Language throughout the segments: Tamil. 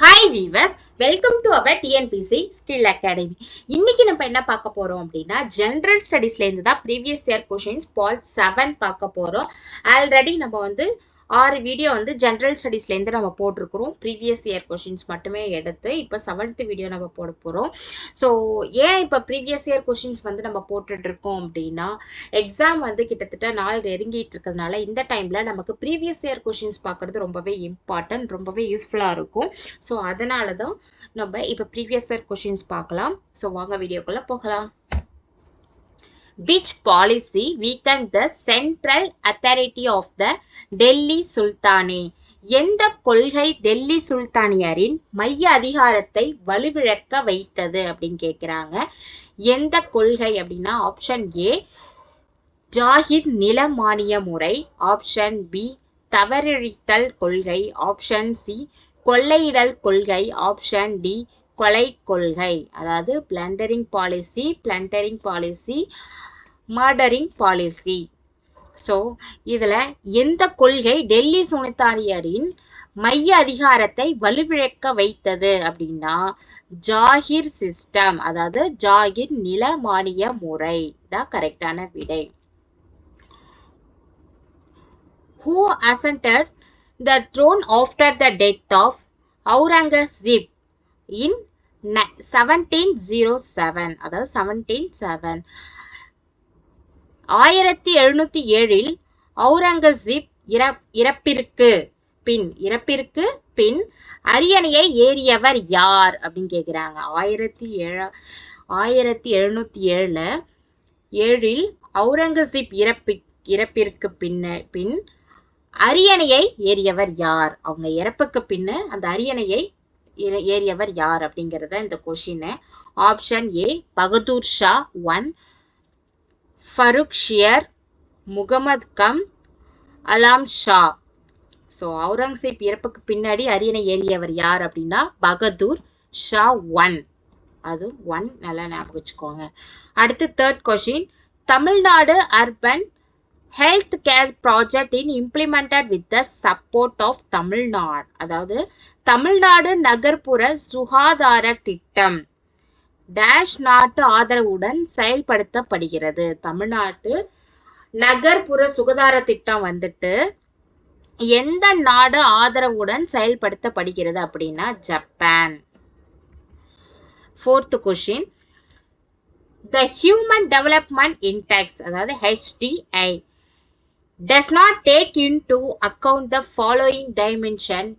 Hi viewers welcome to our TNPSC skill academy இன்னைக்கு நம்ம என்ன பார்க்க போறோம் அப்படின்னா ஜென்ரல் ஸ்டடீஸ்ல இருந்து தான் ப்ரீவியஸ் இயர் கொஷின்ஸ் பால் செவன் பார்க்க போறோம். ஆல்ரெடி நம்ம வந்து ஆறு வீடியோ வந்து ஜென்ரல் ஸ்டடீஸ்லேருந்து நம்ம போட்டிருக்கிறோம். ப்ரீவியஸ் இயர் கொஷின்ஸ் மட்டுமே எடுத்து இப்போ செவன்த்து வீடியோ நம்ம போட போகிறோம் ஸோ ஏன் இப்போ ப்ரீவியஸ் இயர் கொஷின்ஸ் வந்து நம்ம போட்டுட்ருக்கோம் அப்படின்னா எக்ஸாம் வந்து கிட்டத்தட்ட நாள் நெருங்கிட்டு இருக்கிறதுனால இந்த டைமில் நமக்கு ப்ரீவியஸ் இயர் கொஷின்ஸ் பார்க்கறது ரொம்பவே இம்பார்ட்டன்ட் ரொம்பவே யூஸ்ஃபுல்லாக இருக்கும். ஸோ அதனால தான் நம்ம இப்போ ப்ரீவியஸ் இயர் கொஷின்ஸ் பார்க்கலாம் ஸோ வாங்க வீடியோக்குள்ளே போகலாம். Which policy weaken the central authority of the Delhi Sultanate எந்த கொள்கை டெல்லி சுல்தானியரின் மைய அதிகாரத்தை வலுவிழக்க வைத்தது அப்படின்னு கேட்குறாங்க எந்த கொள்கை அப்படின்னா ஆப்ஷன் ஏ ஜாகிர் நில மானிய முறை. ஆப்ஷன் பி தவறிழித்தல் கொள்கை. ஆப்ஷன் சி கொள்ளையிடல் கொள்கை. ஆப்ஷன் டி கொலை கொள்கை. அதாவது blundering policy blundering policy murdering policy so இதில் எந்த கொள்கை டெல்லி சுனிதாரியரின் மைய அதிகாரத்தை வலுவிழக்க வைத்தது அப்படின்னா ஜாகிர் சிஸ்டம் அதாவது ஜாகிர் நில மானிய முறை. தான் கரெக்டான விடை. Who ascended the throne after the death of Aurangzeb in seventeen zero seven அதாவது 177 ஆயிரத்தி எழுநூத்தி ஏழில் அவுரங்கசீப் இறப்பிற்கு பின் இறப்பிற்கு பின் அரியணையை ஏறியவர் யார் அப்படின்னு கேக்குறாங்க. ஆயிரத்தி ஏழ ஆயிரத்தி எழுநூத்தி ஏழுல ஏழில் அவுரங்கசீப் இறப்பி இறப்பிற்கு பின்ன பின் அரியணையை ஏறியவர் யார்? அவங்க இறப்புக்கு பின்ன அந்த அரியணையை ஏறியவர் யார் அப்படிங்கிறத இந்த question option A Bahadur Shah one Farrukhsiyar Muhammad Kam Alam Shah. So Aurangzeb இறப்புக்கு பின்னாடி அரியணை ஏறியவர் யார் அப்படின்னா பகதூர் ஷா ஒன். அது ஒன் நல்லா ஞாபகம் வச்சுக்கோங்க. அடுத்து third question Tamil Nadu urban health care project in implemented with the support of Tamil Nadu. அதாவது தமிழ்நாடு நகர்ப்புற சுகாதார திட்டம். டேஷ் நாட்டு ஆதரவுடன் செயல்படுத்தப்படுகிறது. தமிழ்நாட்டு நகர்ப்புற சுகாதார திட்டம் வந்துட்டு எந்த நாடு ஆதரவுடன் செயல்படுத்தப்படுகிறது அப்படின்னா Japan. Fourth question the human development index அதாவது HDI does not take into account the following dimension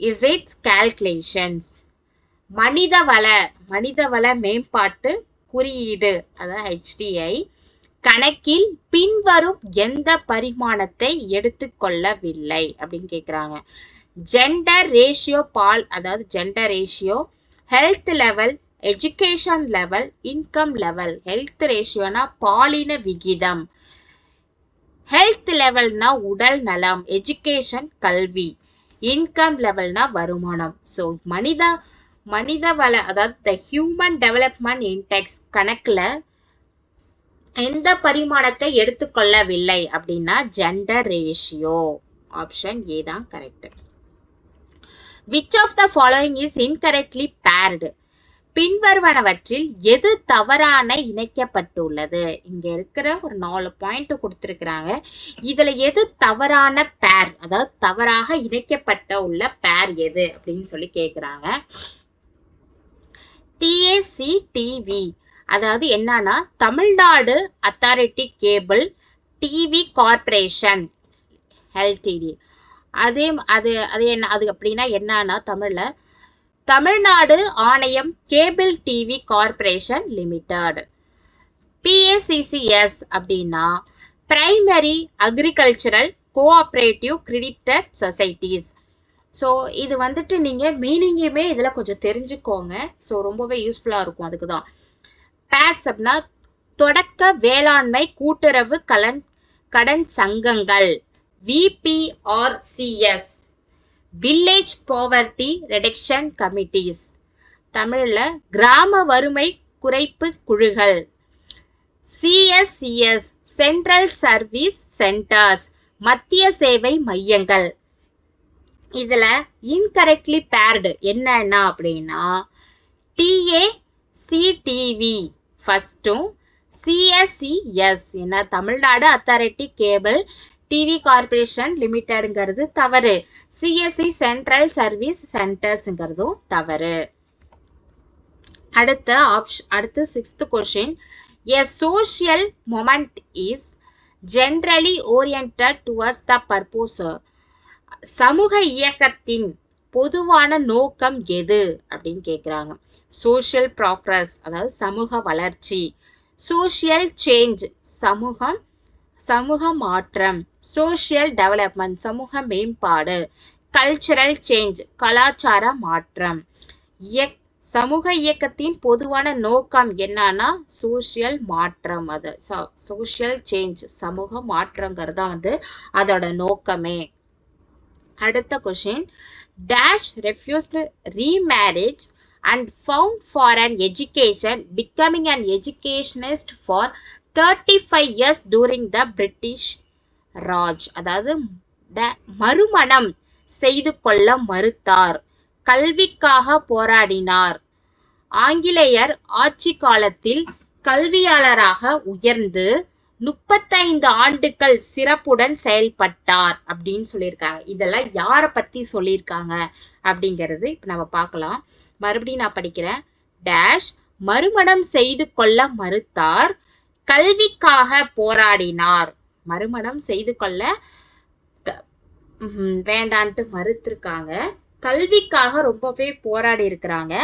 is its calculations மனிதவள மனிதவள மேம்பாட்டு குறியீடு அதாவது ஹெச்டிஐ கணக்கில் பின்வரும் எந்த பரிமாணத்தை எடுத்துக்கொள்ளவில்லை அப்படின்னு கேட்குறாங்க ஜெண்டர் ரேஷியோ பால் அதாவது gender ratio health level education level income level health ரேஷியோனா பாலின விகிதம். ஹெல்த் லெவல்னா உடல் நலம் எஜுகேஷன் கல்வி. இன்கம் லெவல்னா வருமானம். ஸோ மனித மனித வள அதாவது த ஹியூமன் டெவலப்மெண்ட் இன்டெக்ஸ் கணக்கில் எந்த பரிமாணத்தை எடுத்துக்கொள்ளவில்லை அப்படின்னா ஜெண்டர் ரேஷியோ ஆப்ஷன் ஏ தான் correct which of the following is incorrectly paired பின்வருவனவற்றில் எது தவறான இணைக்கப்பட்டுள்ளது? இங்க இருக்கிற ஒரு நாலு பாயிண்ட் கொடுத்துருக்குறாங்க. இதுல எது தவறான பேர் அதாவது தவறாக இணைக்கப்பட்ட உள்ள பேர் எது அப்படின்னு சொல்லி கேட்குறாங்க டிஏசி டிவி அதாவது என்னன்னா Tamil Nadu authority cable TV corporation LTD அதே அது அது என்ன அது அப்படின்னா என்னன்னா தமிழ்ல தமிழ்நாடு ஆணையம் cable TV corporation limited PACCS அப்படின்னா primary agricultural cooperative credited societies so இது வந்துட்டு நீங்கள் மீனிங்கையுமே இதில் கொஞ்சம் தெரிஞ்சுக்கோங்க. ஸோ ரொம்பவே யூஸ்ஃபுல்லாக இருக்கும் அதுக்கு தான் பேக்ஸ் அப்படின்னா தொடக்க வேளாண்மை கூட்டுறவு கலன் கடன் சங்கங்கள். VPRCs village poverty reduction committees தமிழில் கிராம வறுமை குறைப்பு குழுகள். சிஎஸ்சிஎஸ் சென்ட்ரல் சர்வீஸ் சென்டர்ஸ் மத்திய சேவை மையங்கள். இதுல இன்கரெக்ட்லி பேர்டு என்னன்னா அப்படின்னா டிஏ சிடிவி ஃபஸ்ட்டும் சிஎஸ்சிஎஸ் என்ன Tamil Nadu authority cable TV corporation லிமிடெடுங்கிறது தவறு. சிஎஸ்சி சென்ட்ரல் சர்வீஸ் சென்டர்ஸுங்கிறதும் தவறு. அடுத்த ஆப்ஷன் அடுத்து sixth question a social movement is generally orient towards the purpose சமூக இயக்கத்தின் பொதுவான நோக்கம் எது? அப்படின்னு கேட்குறாங்க சோஷியல் ப்ராக்ரஸ் அதாவது சமூக வளர்ச்சி. சோஷியல் சேஞ்ச் சமூகம் சமூக மாற்றம். சோஷியல் டெவலப்மெண்ட் சமூக மேம்பாடு. கல்ச்சரல் சேஞ்ச் கலாச்சார மாற்றம். இயக் சமூக இயக்கத்தின் பொதுவான நோக்கம் என்னன்னா சோஷியல் மாற்றம் அது. சோஷியல் சேஞ்ச் சமூக மாற்றங்கிறது தான் வந்து அதோட நோக்கமே. அடுத்த question dash refused remarriage and found for an education becoming an educationist for thirty five years during the British Raj அதாவது மறுமணம் செய்து கொள்ள மறுத்தார். கல்விக்காக போராடினார். ஆங்கிலேயர் ஆட்சி காலத்தில் கல்வியாளராக உயர்ந்து முப்பத்தைந்து ஆண்டுகள் சிறப்புடன் செயல்பட்டார் அப்படின்னு சொல்லியிருக்காங்க. இதெல்லாம் யாரை பத்தி சொல்லியிருக்காங்க அப்படிங்கிறது இப்ப நம்ம பார்க்கலாம். மறுபடியும் நான் படிக்கிறேன். டேஷ் மறுமணம் செய்து கொள்ள மறுத்தார். கல்விக்காக போராடினார். மறுமணம் செய்து கொள்ள வேண்டான்ட்டு மறுத்திருக்காங்க. கல்விக்காக ரொம்பவே போராடி இருக்கிறாங்க.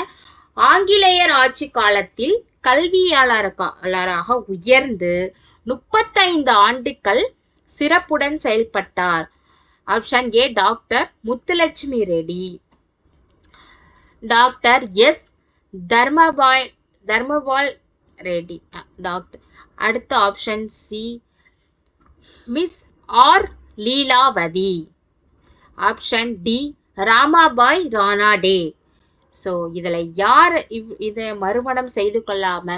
ஆங்கிலேயர் ஆட்சி காலத்தில் கல்வியாளராக உயர்ந்து முப்பத்தைந்து ஆண்டுகள் சிறப்புடன் செயல்பட்டார். Option A doctor Muthulakshmi Reddy doctor S Dharmabai Dharmapal Reddy doctor அடுத்த option C miss R Leelavathi. Option D Ramabai Ranade. So இதில் யார் இவ் இதை மறுமணம் செய்து கொள்ளாம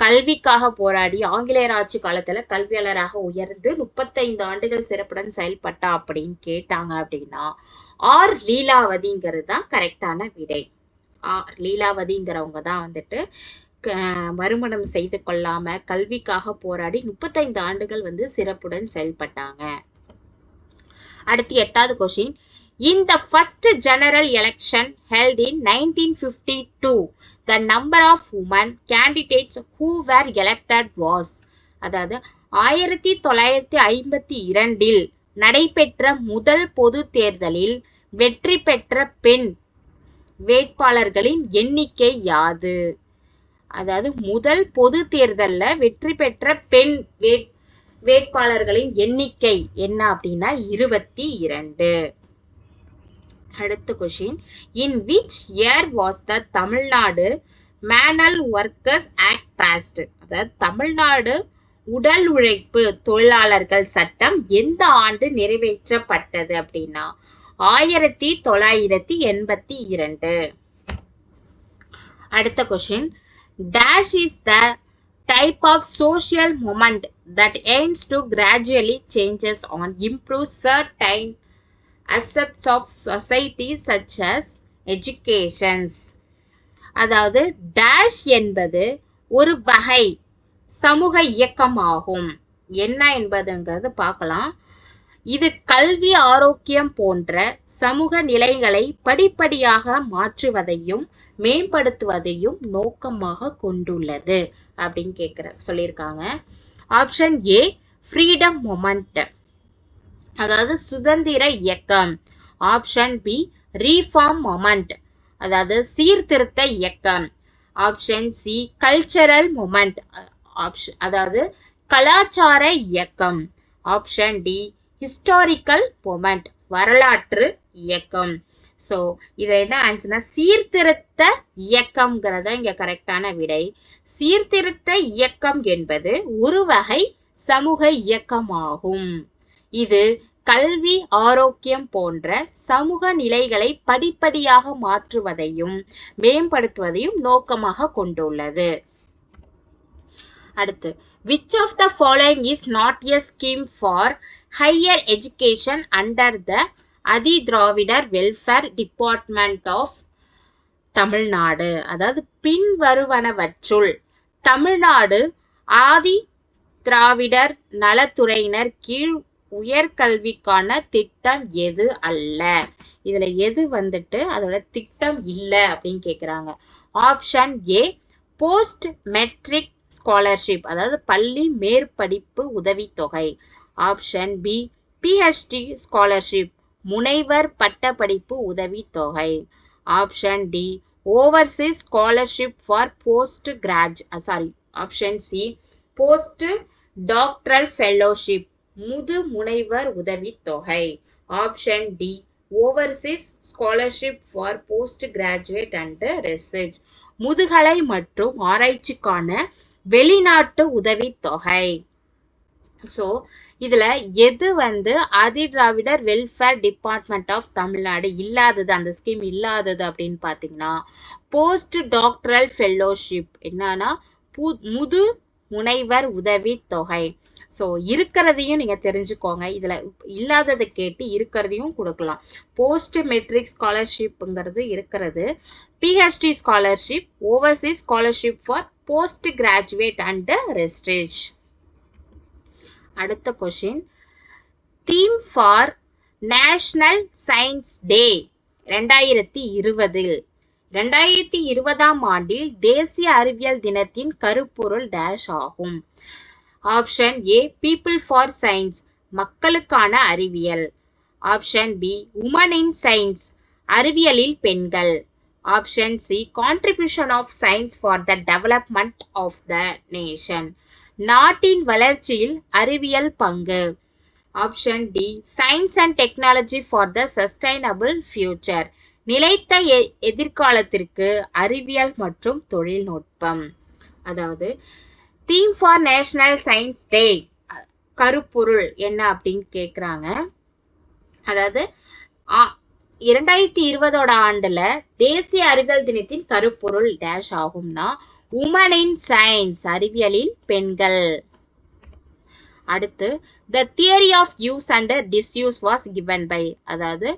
கல்விக்காக போராடி ஆங்கிலேயர் ஆட்சி காலத்துல கல்வியாளராக உயர்ந்து முப்பத்தைந்து ஆண்டுகள் சிறப்புடன் செயல்பட்டா அப்படின்னு கேட்டாங்க அப்படின்னா ஆர். லீலாவதிங்கிறது தான் கரெக்டான விடை. ஆர். லீலாவதிங்கிறவங்க தான் வந்துட்டு மறுமணம் செய்து கொள்ளாம கல்விக்காக போராடி முப்பத்தைந்து ஆண்டுகள் வந்து சிறப்புடன் செயல்பட்டாங்க. அடுத்து எட்டாவது question In the first general election held in 1952, the number of women candidates who were elected was அதாவது ஆயிரத்தி தொள்ளாயிரத்தி ஐம்பத்தி இரண்டில் நடைபெற்ற முதல் பொது தேர்தலில் வெற்றி பெற்ற பெண் வேட்பாளர்களின் எண்ணிக்கை யாது? அதாவது முதல் பொது தேர்தலில் வெற்றி பெற்ற பெண் வேட் வேட்பாளர்களின் எண்ணிக்கை என்ன அப்படின்னா இருபத்தி இரண்டு. அடுத்த question in which year was the Tamil Nadu manual workers act passed அதாவது தமிழ்நாடு உடல் உழைப்பு தொழிலாளர்கள் சட்டம் எந்த ஆண்டு நிறைவேற்றப்பட்டது அப்படின்னா? ஆயிரத்தி தொள்ளாயிரத்தி எண்பத்தி இரண்டு. அடுத்த question dash is the type of social movement that aims to gradually changes on improve certain aspects of society such as educations அதாவது டேஷ் என்பது ஒரு வகை சமூக இயக்கமாகும். என்ன என்பதுங்கிறது பார்க்கலாம். இது கல்வி ஆரோக்கியம் போன்ற சமூக நிலைகளை படிப்படியாக மாற்றுவதையும் மேம்படுத்துவதையும் நோக்கமாக கொண்டுள்ளது அப்படின்னு கேட்குற சொல்லியிருக்காங்க. ஆப்ஷன் ஏ ஃப்ரீடம் மொமெண்ட் அதாவது சுதந்திர இயக்கம். ஆப்ஷன் பி ரீஃபார்ம் மொமெண்ட் அதாவது சீர்திருத்த இயக்கம். Option C cultural movement option அதாவது கலாச்சார இயக்கம். ஆப்ஷன் டி ஹிஸ்டாரிக்கல் மொமெண்ட் வரலாற்று இயக்கம். ஸோ இதில் என்ன ஆன்சர்னா சீர்திருத்த இயக்கம்ங்கிறத இங்கே கரெக்டான விடை. சீர்திருத்த இயக்கம் என்பது ஒரு வகை சமூக இயக்கமாகும். இது கல்வி ஆரோக்கியம் போன்ற சமூக நிலைகளை படிப்படியாக மாற்றுவதையும் மேம்படுத்துவதையும் நோக்கமாக கொண்டுள்ளது. அடுத்து which of the following is not a scheme for higher education under the Adi Dravidar welfare department of Tamil Nadu அதாவது பின்வருவனவற்றுள் தமிழ்நாடு ஆதி திராவிடர் நலத்துறையினர் கீழ் உயர்கல்விக்கான திட்டம் எது அல்ல? இதுல எது வந்துட்டு அதோட திட்டம் இல்லை அப்படின்னு கேட்குறாங்க option A post matric scholarship அதாவது பள்ளி மேற்படிப்பு உதவித்தொகை. ஆப்ஷன் பி பிஹெச்டி ஸ்காலர்ஷிப் முனைவர் பட்டப்படிப்பு உதவித்தொகை. Option D overseas scholarship for post grad sorry option C post doctoral fellowship முது முனைவர் உதவித்தொகை option D overseas scholarship for post graduate and research முதுகலை மற்றும் ஆராய்ச்சிக்கான வெளிநாட்டு உதவித்தொகை ஸோ இதுல எது வந்து Adi Dravidar welfare department of Tamil Nadu இல்லாதது அந்த ஸ்கீம் இல்லாதது அப்படின்னு பார்த்தீங்கன்னா போஸ்ட் டாக்டரல் ஃபெல்லோஷிப் என்னன்னா பு- முது முனைவர் உதவி தொகை. ஸோ இருக்கிறதையும் நீங்க தெரிஞ்சுக்கோங்க. இதுல இல்லாததை கேட்டு இருக்கிறதையும் கொடுக்கலாம். போஸ்ட் மெட்ரிக் ஸ்காலர்ஷிப்ங்கிறது இருக்கிறது PhD scholarship overseas scholarship for post graduate and research அடுத்த question theme for national science day ரெண்டாயிரத்தி இருபதில். ரெண்டாயிரத்தி இருபதாம் ஆண்டில் தேசிய அறிவியல் தினத்தின் கருப்பொருள் டேஷ் ஆகும். Option A people for science மக்களுக்கான அறிவியல். Option B woman in science அறிவியலில் பெண்கள். Option C contribution of science for the development of the nation நாட்டின் வளர்ச்சியில் அறிவியல் பங்கு. Option D science and technology for the sustainable future நிலைத்த எ- எதிர்காலத்திற்கு அறிவியல் மற்றும் தொழில்நுட்பம். அதாவது theme for national science day கருப்பொருள் என்ன அப்படின்னு கேட்குறாங்க அதாவது ஆ- இரண்டாயிரத்தி இருபதோட ஆண்டுல தேசிய அறிவியல் தினத்தின் கருப்பொருள் டேஷ் ஆகும்னா உமன் இன் சயின்ஸ் அறிவியலில் பெண்கள். அடுத்து the theory of use and disuse was given by அதாவது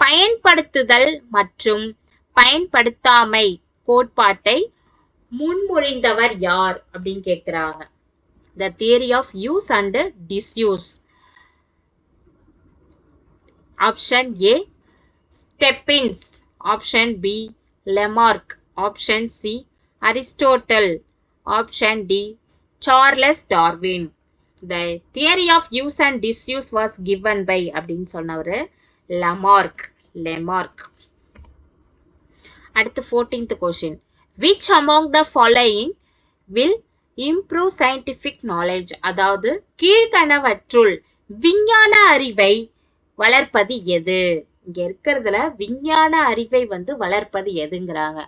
பயன்படுத்துதல் மற்றும் பயன்படுத்தாமை கோட்பாட்டை முன்மொழிந்தவர் யார் அப்படின்னு கேக்குறாங்க. The theory of use and disuse option A Stebbins option B Lamarck option C Aristotle option D Charles Darwin the theory of use and disuse was given by அப்படின்னு சொன்னவர் லமார்க் லெமார்க் அடுத்து fourteenth question which among the following will improve scientific knowledge அதாவது கீழ்கணவற்றுள் விஞ்ஞான அறிவை வளர்ப்பது எது? இங்க இருக்கிறதுல விஞ்ஞான அறிவை வந்து வளர்ப்பது எதுங்கிறாங்க.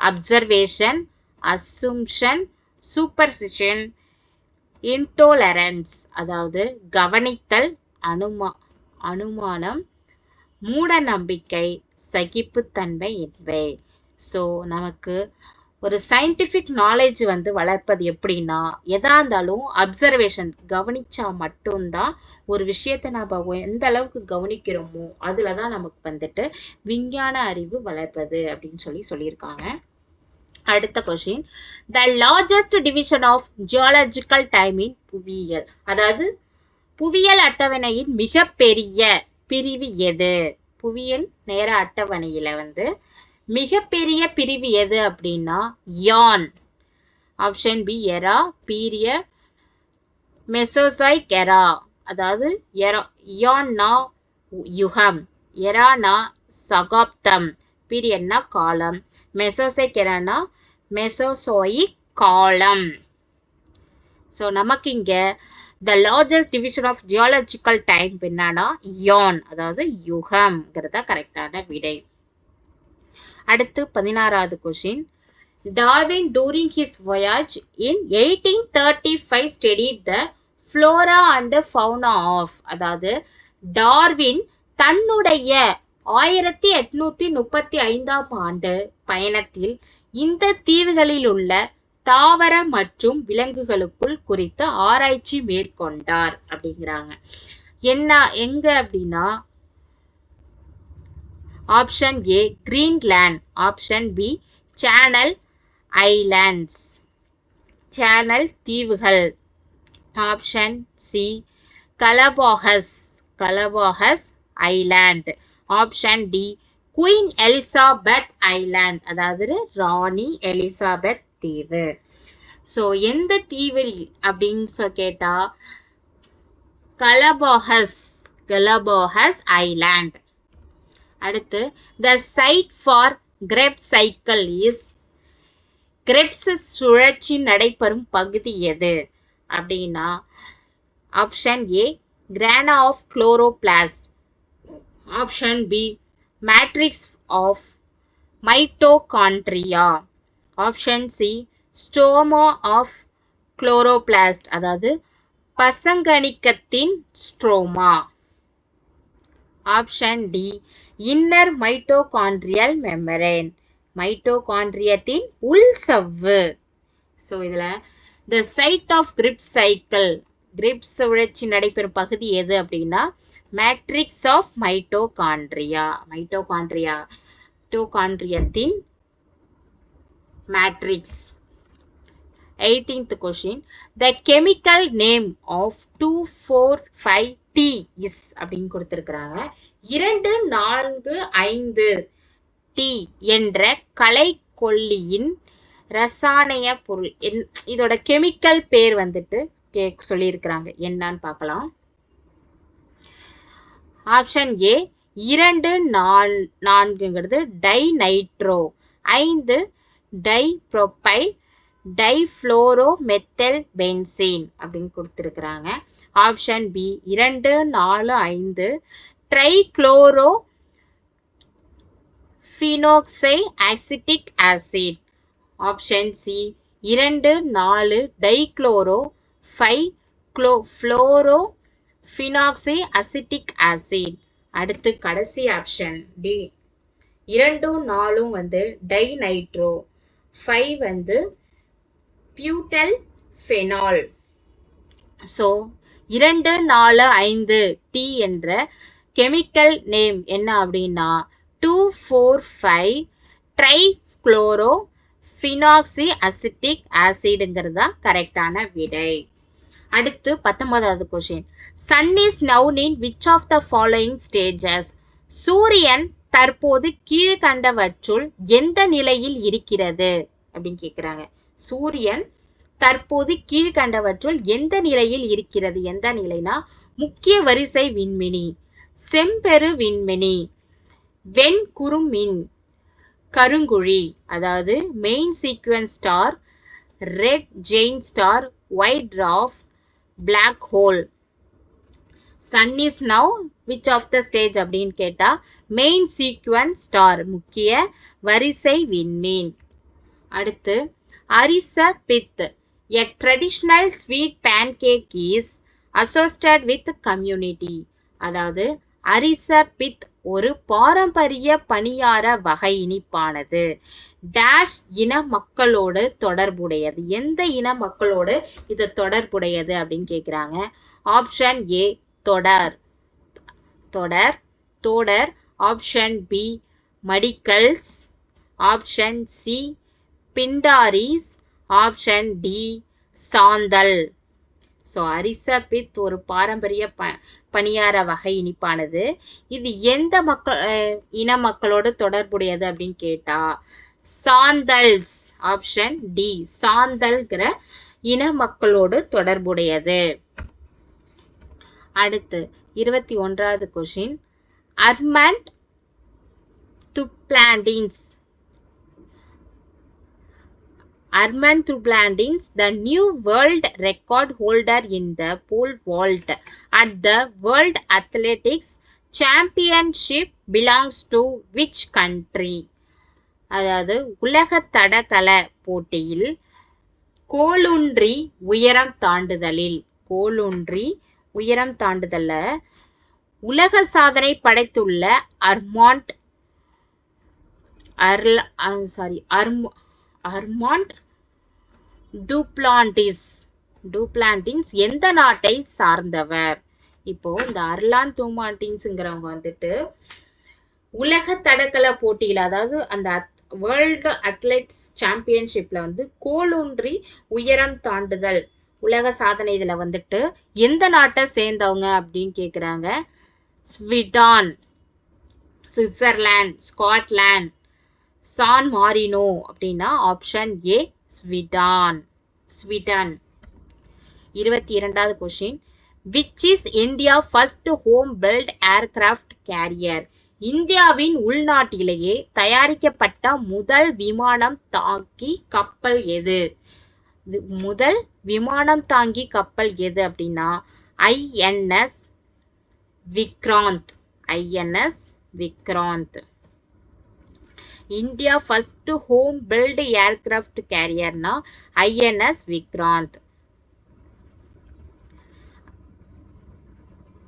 அப்சர்வேஷன் அசும்ஷன் சூப்பர்சிஷன் இன்டோலரன்ஸ் அதாவது கவனித்தல் அனுமா அனுமானம் மூட நம்பிக்கை சகிப்புத்தன்மை இவை ஸோ நமக்கு ஒரு சயின்டிஃபிக் நாலேஜ் வந்து வளர்ப்பது எப்படின்னா எதா இருந்தாலும் அப்சர்வேஷன் கவனிச்சா மட்டும்தான் ஒரு விஷயத்தை நம்ம எந்த அளவுக்கு கவனிக்கிறோமோ அதுல தான் நமக்கு வந்துட்டு விஞ்ஞான அறிவு வளர்ப்பது அப்படின்னு சொல்லி சொல்லியிருக்காங்க. அடுத்த question the largest division of geological time in புவியியல். அதாவது புவியியல் அட்டவணையின் மிகப்பெரிய பிரிவு எது? புவியியல் நேர அட்டவணையில வந்து மிகப்பெரிய பிரிவு எது அப்படின்னா eon. Option B era period Mesozoic era அதாவது எரா யான்னா யுகம். எரானா சகாப்தம். பீரியட்னா காலம். மெசோசைக் எரானா மெசோசோயிக் காலம். ஸோ நமக்கு இங்கே the largest division of geological time என்னன்னா யான் அதாவது யுகம்ங்கிறத கரெக்டான விடை. அடுத்து பதினாறாவது question Darwin during his voyage in eighteen thirty five studied the flora and fauna of அதாவது டார்வின் தன்னுடைய ஆயிரத்தி எட்நூத்தி முப்பத்தி ஐந்தாம் ஆண்டு பயணத்தில் இந்த தீவுகளில் உள்ள தாவர மற்றும் விலங்குகளுக்குள் குறித்து ஆராய்ச்சி மேற்கொண்டார் அப்படிங்கிறாங்க. என்ன எங்க அப்படின்னா option A Greenland option B Channel Islands Channel தீவுகள் option C Galapagos Galapagos Island option D Queen Elizabeth Island அதாவது ராணி எலிசாபெத் தீவு. ஸோ எந்த தீவில் அப்படின்னு சொ கேட்டா கலபாகஸ் கலபாகஸ் ஐலாண்ட் அடுத்து the site for Kreb cycle is Krebs சுழற்சி நடைபெறும் பகுதி எது? அப்படின்னா option A grana of chloroplast option B matrix of mitochondria option C stroma of chloroplast அதாவது பசங்கணிக்கத்தின் stroma option D inner mitochondrial membrane மைட்டோகான்ட்ரியத்தின் உள் சவ்வு. ஸோ இதில் the site of Kreb cycle Kreb சுழற்சி நடைபெறும் பகுதி எது அப்படின்னா matrix of mitochondria mitochondria மைட்டோகான்ட்ரியத்தின் matrix eighteenth question the chemical name of two four five T is அப்படின்னு கொடுத்துருக்குறாங்க. இரண்டு நான்கு ஐந்து டி என்ற கலைக்கொல்லியின் ரசாயன பொருள். என் இதோட கெமிக்கல் பேர் வந்துட்டு கே சொல்லியிருக்கிறாங்க. என்னன்னு பார்க்கலாம். ஆப்ஷன் ஏ இரண்டு நால் நான்குங்கிறது டை நைட்ரோ ஐந்து டை ப்ரொப்பை டைஃப்ளோரோ மெத்தல் பென்சீன் அப்படின்னு கொடுத்துருக்குறாங்க. ஆப்ஷன் பி இரண்டு நாலு ஐந்து trichloro phenoxy acetic acid. Option C இரண்டு நாலு dichloro five chlo fluoro phenoxy acetic acid. அடுத்து கடைசி ஆப்ஷன் டி இரண்டும் நாலும் வந்து டைநைட்ரோ. ஃபைவ் வந்து பியூட்டல் ஃபெனால் ஸோ இரண்டு நாலு ஐந்து டி என்ற கெமிக்கல் நேம் என்ன அப்படின்னா two four five tri chloro phenoxy acetic ஆசிடுங்கிறது தான் கரெக்டான விடை. அடுத்து பத்தொன்பதாவது question sun is now in which of the following stages சூரியன் தற்போது கீழ்கண்டவற்றுள் எந்த நிலையில் இருக்கிறது? அப்படின்னு கேட்குறாங்க சூரியன் தற்போது கீழ்கண்டவற்றுள் எந்த நிலையில் இருக்கிறது? எந்த நிலைனா முக்கிய வரிசை விண்மினி. செம்பெரு விண்மினி. வெண்குறுமின் கருங்குழி அதாவது main sequence star red giant star white dwarf black hole sun is now which of the stage அப்படின்னு கேட்டால் மெயின் சீக்வன்ஸ் ஸ்டார் முக்கிய வரிசை விண்மீன். அடுத்து Arisa pitha a traditional sweet pancake is associated with community அதாவது அரிச பித் ஒரு பாரம்பரிய பணியார வகை இனிப்பானது. டேஷ் இன மக்களோடு தொடர்புடையது. எந்த இன மக்களோடு இது தொடர்புடையது அப்படின்னு கேட்குறாங்க option A Toda. Toda Toda. Option B Madigas. Option C Pindaris. Option D Santhal. So Arisa pitha ஒரு பாரம்பரிய ப பணியார வகை இனிப்பானது. இது எந்த மக்கள் இன மக்களோடு தொடர்புடையது அப்படின்னு கேட்டா சாந்தல்ஸ் ஆப்ஷன் டி சாந்தல்கிற இன மக்களோடு தொடர்புடையது. அடுத்து இருபத்தி ஒன்றாவது question Armand Duplantis Armand Trublandins, the new world record holder in the pole vault at the World Athletics Championship belongs to which country? அதாவது உலக தடகள போட்டியில் கோலுன்றி உயரம் தாண்டுதலில் கோலுன்றி உயரம் தாண்டுதல்ல உலக சாதனை படைத்துள்ள அர்மாண்ட் அர்ல சாரி அர்ம அர்மாண்ட் டூப்ளாண்டிஸ் டூப்ளாண்டின்ஸ் எந்த நாட்டை சார்ந்தவர்? இப்போ இந்த அர்லான் டூமாண்டின்ஸுங்கிறவங்க வந்துட்டு உலக தடகள போட்டியில் அதாவது அந்த வேர்ல்டு அத்லெட்ஸ் சாம்பியன்ஷிப்ல வந்து கோலூன்றி உயரம் தாண்டுதல். உலக சாதனை இதில் வந்துட்டு எந்த நாட்டை சேர்ந்தவங்க அப்படின்னு கேட்குறாங்க Sweden Switzerland Scotland San Marino அப்படின்னா ஆப்ஷன் ஏ ஸ்விடான் ஸ்வீடன். இருபத்தி இரண்டாவது question which is India first home built aircraft carrier இந்தியாவின் உள்நாட்டிலேயே தயாரிக்கப்பட்ட முதல் விமானம் தாங்கி கப்பல் எது? வி- முதல் விமானம் தாங்கி கப்பல் எது அப்படின்னா INS Vikrant. INS Vikrant. India first home built aircraft கேரியர்னா INS Vikrant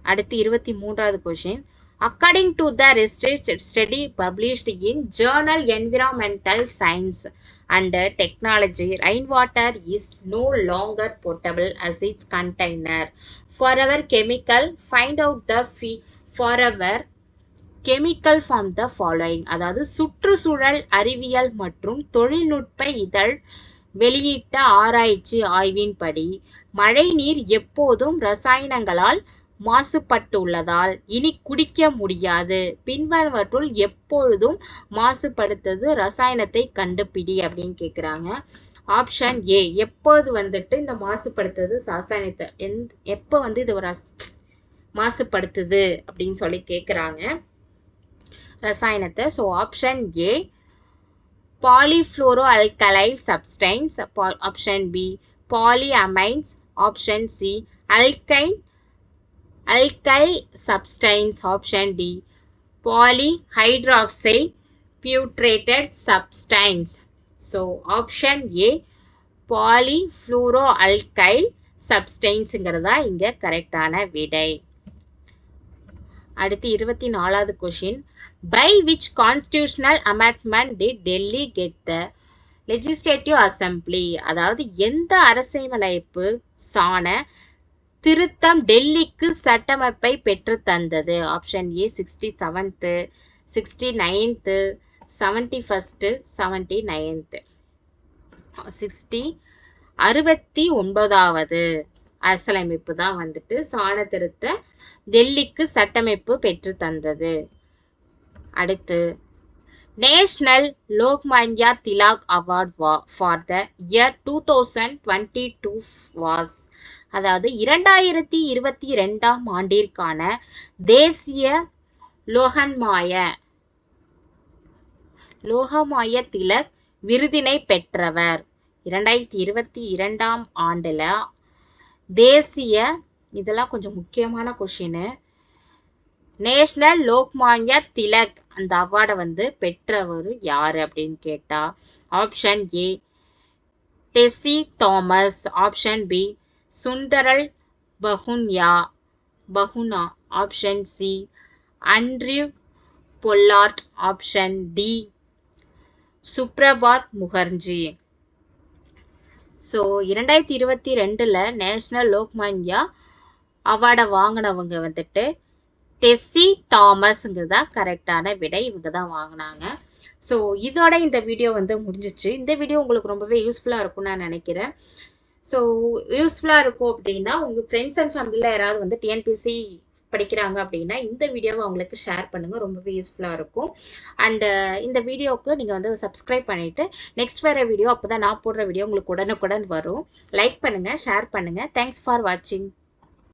அடுத்து இருபத்தி மூன்றாவது question according to the research study published in journal environmental science and technology rain water is no longer portable as its container for ever chemical find out the the for ever chemical form the following அதாவது சுற்றுச்சூழல் அறிவியல் மற்றும் தொழில்நுட்ப இதழ் வெளியிட்ட ஆராய்ச்சி ஆய்வின்படி மழைநீர் எப்போதும் ரசாயனங்களால் மாசுபட்டுள்ளதால் இனி குடிக்க முடியாது. பின்வருவற்றுள் எப்பொழுதும் மாசுபடுத்தது ரசாயனத்தை கண்டுபிடி அப்படின்னு கேட்குறாங்க ஆப்ஷன் ஏ எப்போது வந்துட்டு இந்த மாசுபடுத்துறது ரசாயனத்தை எந் எப்போ வந்து இது ஒரு ரஸ்- மாசுபடுத்துது அப்படின்னு சொல்லி கேட்குறாங்க ரசாயனத்தை. So option A polyfluoro alkyl substance option B polyamines option C alkyne alkyl substance option D poly hydroxy butyrated substance so option A polyfluoro alkyl சப்ஸ்டைன்ஸுங்கிறதா இங்கே கரெக்டான விடை. அடுத்து இருபத்தி நாலாவது question by which constitutional amendment did Delhi get the legislative assembly அதாவது எந்த அரசியலமைப்பு சாண திருத்தம் டெல்லிக்கு சட்டமைப்பை பெற்று தந்தது? Option A sixty seventh sixty ninth seventy first seventy ninth sixty அறுபத்தி ஒன்பதாவது அரசியலமைப்பு தான் வந்துட்டு சாண திருத்த டெல்லிக்கு சட்டமைப்பு பெற்று தந்தது. அடுத்து நேஷனல் லோக்மான்யா திலாக் அவார்ட் வா for the year two thousand twenty two was அதாவது இரண்டாயிரத்தி இருபத்தி ரெண்டாம் ஆண்டிற்கான தேசிய லோகன்மாய லோகமாய திலக் விருதினை பெற்றவர். இரண்டாயிரத்தி இருபத்தி இரண்டாம் ஆண்டுல தேசிய இதெல்லாம் கொஞ்சம் முக்கியமான கொஷின்னு நேஷ்னல் லோக்மான்ய திலக். அந்த அவார்டை வந்து பெற்றவர் யார் அப்படின்னு கேட்டால் option A Tessy Thomas. Option B Sunderlal Bahuguna. Bahuguna option C Andrew Pollard. Option D Suprabhat Mukherjee. So இரண்டாயிரத்தி இருபத்தி ரெண்டில் நேஷ்னல் லோக்மான்யா அவார்டை வாங்கினவங்க வந்துட்டு டெஸ்ஸி தாமஸ்ங்கிறது தான் கரெக்டான விடை இவங்க தான் வாங்கினாங்க. ஸோ இதோட இந்த வீடியோ வந்து முடிஞ்சிச்சு. இந்த வீடியோ உங்களுக்கு ரொம்பவே யூஸ்ஃபுல்லாக இருக்கும்னு நான் நினைக்கிறேன். ஸோ யூஸ்ஃபுல்லாக இருக்கும் அப்படின்னா உங்கள் ஃப்ரெண்ட்ஸ் அண்ட் ஃபேமிலியில் யாராவது வந்து டிஎன்பிசி படிக்கிறாங்க அப்படின்னா இந்த வீடியோவை அவங்களுக்கு ஷேர் பண்ணுங்கள் ரொம்பவே யூஸ்ஃபுல்லாக இருக்கும். அண்டு இந்த வீடியோவுக்கு நீங்கள் வந்து சப்ஸ்கிரைப் பண்ணிவிட்டு நெக்ஸ்ட் வேறு வீடியோ அப்போ தான் நான் போடுற வீடியோ உங்களுக்கு உடனுக்குடன் வரும். லைக் பண்ணுங்கள் ஷேர் பண்ணுங்கள் தேங்க்ஸ் ஃபார் வாட்சிங்